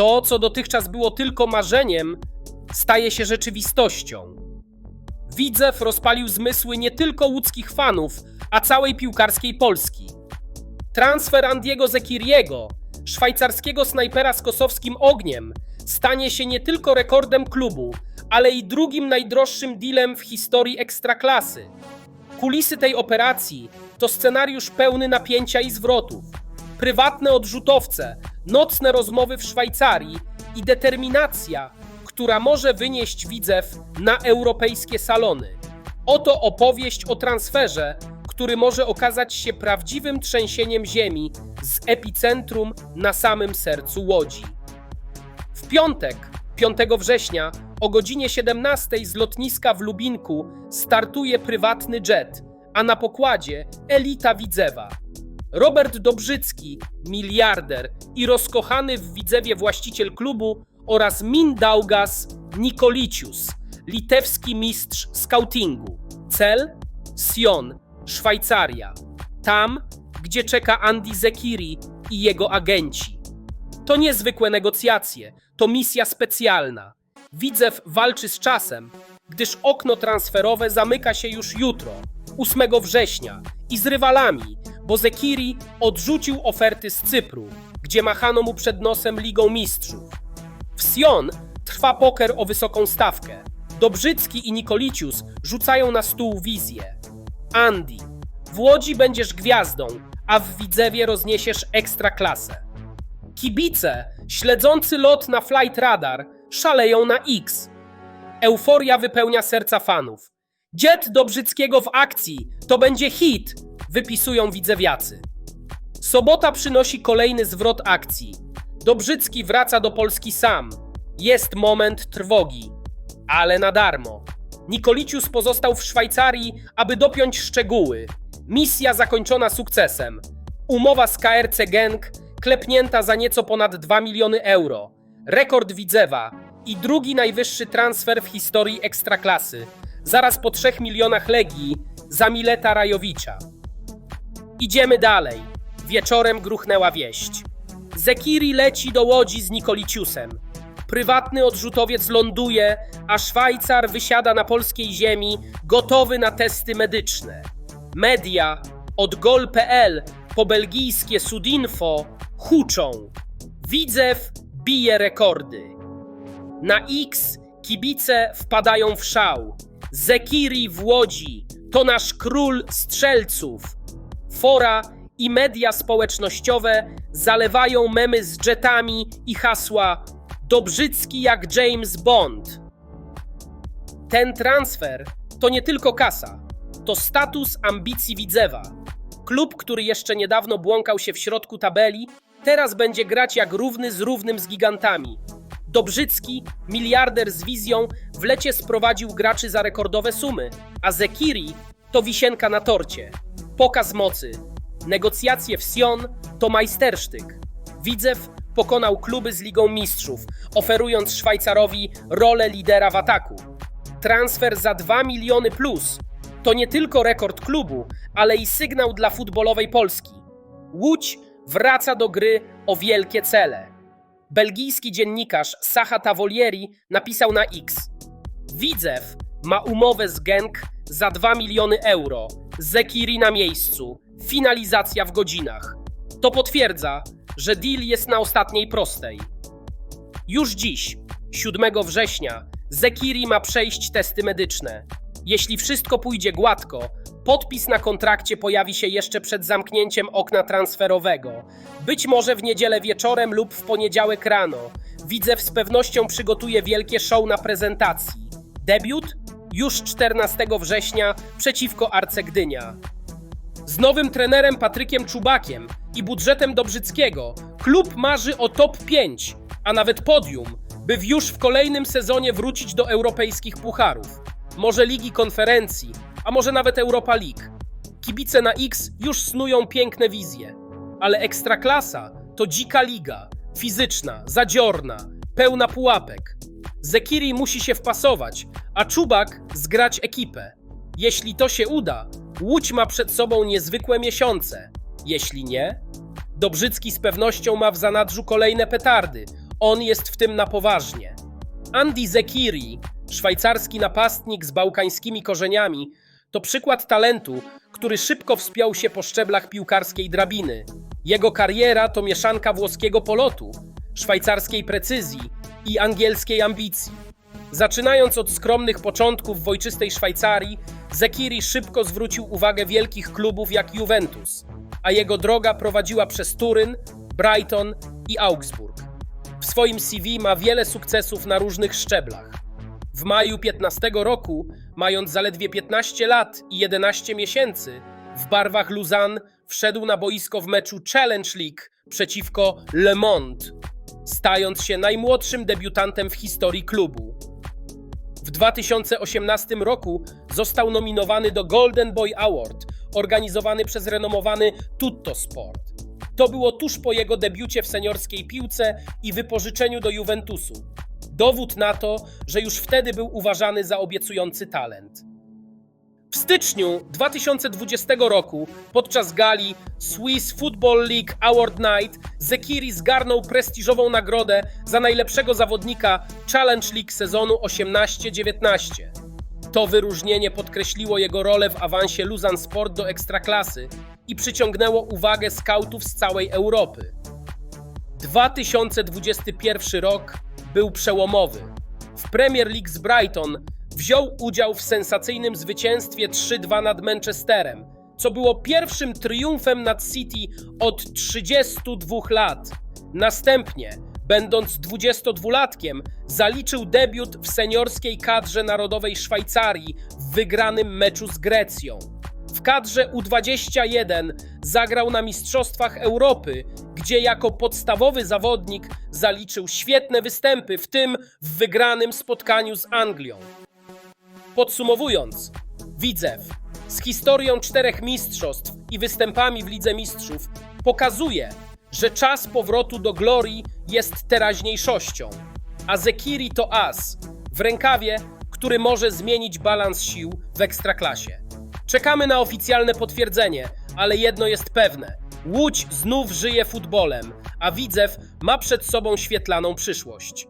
To, co dotychczas było tylko marzeniem, staje się rzeczywistością. Widzew rozpalił zmysły nie tylko łódzkich fanów, a całej piłkarskiej Polski. Transfer Andiego Zekiriego, szwajcarskiego snajpera z kosowskim ogniem, stanie się nie tylko rekordem klubu, ale i drugim najdroższym dealem w historii ekstraklasy. Kulisy tej operacji to scenariusz pełny napięcia i zwrotów. Prywatne odrzutowce, nocne rozmowy w Szwajcarii i determinacja, która może wynieść widzew na europejskie salony. Oto opowieść o transferze, który może okazać się prawdziwym trzęsieniem ziemi z epicentrum na samym sercu Łodzi. W piątek, 5 września, o godzinie 17 z lotniska w Lubinku startuje prywatny jet, a na pokładzie elita Widzewa. Robert Dobrzycki, miliarder i rozkochany w Widzewie właściciel klubu oraz Mindaugas Nikolicius, litewski mistrz skautingu. Cel? Sion, Szwajcaria. Tam, gdzie czeka Andy Zekiri i jego agenci. To niezwykłe negocjacje, to misja specjalna. Widzew walczy z czasem, gdyż okno transferowe zamyka się już jutro, 8 września, i z rywalami, bo Zekiri odrzucił oferty z Cypru, gdzie machano mu przed nosem Ligą Mistrzów. W Sion trwa poker o wysoką stawkę. Dobrzycki i Nikolicius rzucają na stół wizję. Andy, w Łodzi będziesz gwiazdą, a w Widzewie rozniesiesz ekstra klasę. Kibice, śledzący lot na Flight Radar, szaleją na X. Euforia wypełnia serca fanów. Jet Dobrzyckiego w akcji, to będzie hit, wypisują widzewiacy. Sobota przynosi kolejny zwrot akcji. Dobrzycki wraca do Polski sam. Jest moment trwogi, ale na darmo. Nikolicius pozostał w Szwajcarii, aby dopiąć szczegóły. Misja zakończona sukcesem. Umowa z KRC Genk klepnięta za nieco ponad 2 miliony euro. Rekord Widzewa i drugi najwyższy transfer w historii Ekstraklasy. Zaraz po 3 milionach Legii za Mileta Rajowicza. Idziemy dalej. Wieczorem gruchnęła wieść. Zekiri leci do Łodzi z Nikoliciusem. Prywatny odrzutowiec ląduje, a Szwajcar wysiada na polskiej ziemi, gotowy na testy medyczne. Media, od gol.pl po belgijskie Sudinfo, huczą. Widzew bije rekordy. Na X kibice wpadają w szał. Zekiri w Łodzi to nasz król strzelców. Fora i media społecznościowe zalewają memy z jetami i hasła Dobrzycki jak James Bond. Ten transfer to nie tylko kasa, to status ambicji Widzewa. Klub, który jeszcze niedawno błąkał się w środku tabeli, teraz będzie grać jak równy z równym z gigantami. Dobrzycki, miliarder z wizją, w lecie sprowadził graczy za rekordowe sumy, a Zekiri to wisienka na torcie. Pokaz mocy. Negocjacje w Sion to majstersztyk. Widzew pokonał kluby z Ligą Mistrzów, oferując Szwajcarowi rolę lidera w ataku. Transfer za 2 miliony plus to nie tylko rekord klubu, ale i sygnał dla futbolowej Polski. Łódź wraca do gry o wielkie cele. Belgijski dziennikarz Sacha Tavolieri napisał na X. Widzew ma umowę z Genk za 2 miliony euro. Zekiri na miejscu. Finalizacja w godzinach. To potwierdza, że deal jest na ostatniej prostej. Już dziś, 7 września, Zekiri ma przejść testy medyczne. Jeśli wszystko pójdzie gładko, podpis na kontrakcie pojawi się jeszcze przed zamknięciem okna transferowego. Być może w niedzielę wieczorem lub w poniedziałek rano. Widzew z pewnością przygotuje wielkie show na prezentacji. Debiut? Już 14 września przeciwko Arce Gdynia. Z nowym trenerem Patrykiem Czubakiem i budżetem Dobrzyckiego klub marzy o top 5, a nawet podium, by już w kolejnym sezonie wrócić do europejskich pucharów. Może Ligi Konferencji, a może nawet Europa League. Kibice na X już snują piękne wizje, ale Ekstraklasa to dzika liga, fizyczna, zadziorna, pełna pułapek. Zekiri musi się wpasować, a Czubak zgrać ekipę. Jeśli to się uda, Łódź ma przed sobą niezwykłe miesiące. Jeśli nie, Dobrzycki z pewnością ma w zanadrzu kolejne petardy. On jest w tym na poważnie. Andy Zekiri, szwajcarski napastnik z bałkańskimi korzeniami, to przykład talentu, który szybko wspiął się po szczeblach piłkarskiej drabiny. Jego kariera to mieszanka włoskiego polotu, szwajcarskiej precyzji i angielskiej ambicji. Zaczynając od skromnych początków w ojczystej Szwajcarii, Zekiri szybko zwrócił uwagę wielkich klubów jak Juventus, a jego droga prowadziła przez Turyn, Brighton i Augsburg. W swoim CV ma wiele sukcesów na różnych szczeblach. W maju 15 roku, mając zaledwie 15 lat i 11 miesięcy, w barwach Lausanne wszedł na boisko w meczu Challenge League przeciwko Le Monde, stając się najmłodszym debiutantem w historii klubu. W 2018 roku został nominowany do Golden Boy Award, organizowany przez renomowany Tutto Sport. To było tuż po jego debiucie w seniorskiej piłce i wypożyczeniu do Juventusu. Dowód na to, że już wtedy był uważany za obiecujący talent. W styczniu 2020 roku podczas gali Swiss Football League Award Night Zekiri zgarnął prestiżową nagrodę za najlepszego zawodnika Challenge League sezonu 18-19. To wyróżnienie podkreśliło jego rolę w awansie Luzan Sport do ekstraklasy i przyciągnęło uwagę skautów z całej Europy. 2021 rok był przełomowy. W Premier League z Brighton wziął udział w sensacyjnym zwycięstwie 3-2 nad Manchesterem, co było pierwszym triumfem nad City od 32 lat. Następnie, będąc 22-latkiem, zaliczył debiut w seniorskiej kadrze narodowej Szwajcarii w wygranym meczu z Grecją. W kadrze U21 zagrał na Mistrzostwach Europy, gdzie jako podstawowy zawodnik zaliczył świetne występy, w tym w wygranym spotkaniu z Anglią. Podsumowując, Widzew z historią czterech mistrzostw i występami w Lidze Mistrzów pokazuje, że czas powrotu do glorii jest teraźniejszością, a Zekiri to as w rękawie, który może zmienić balans sił w ekstraklasie. Czekamy na oficjalne potwierdzenie, ale jedno jest pewne: Łódź znów żyje futbolem, a Widzew ma przed sobą świetlaną przyszłość.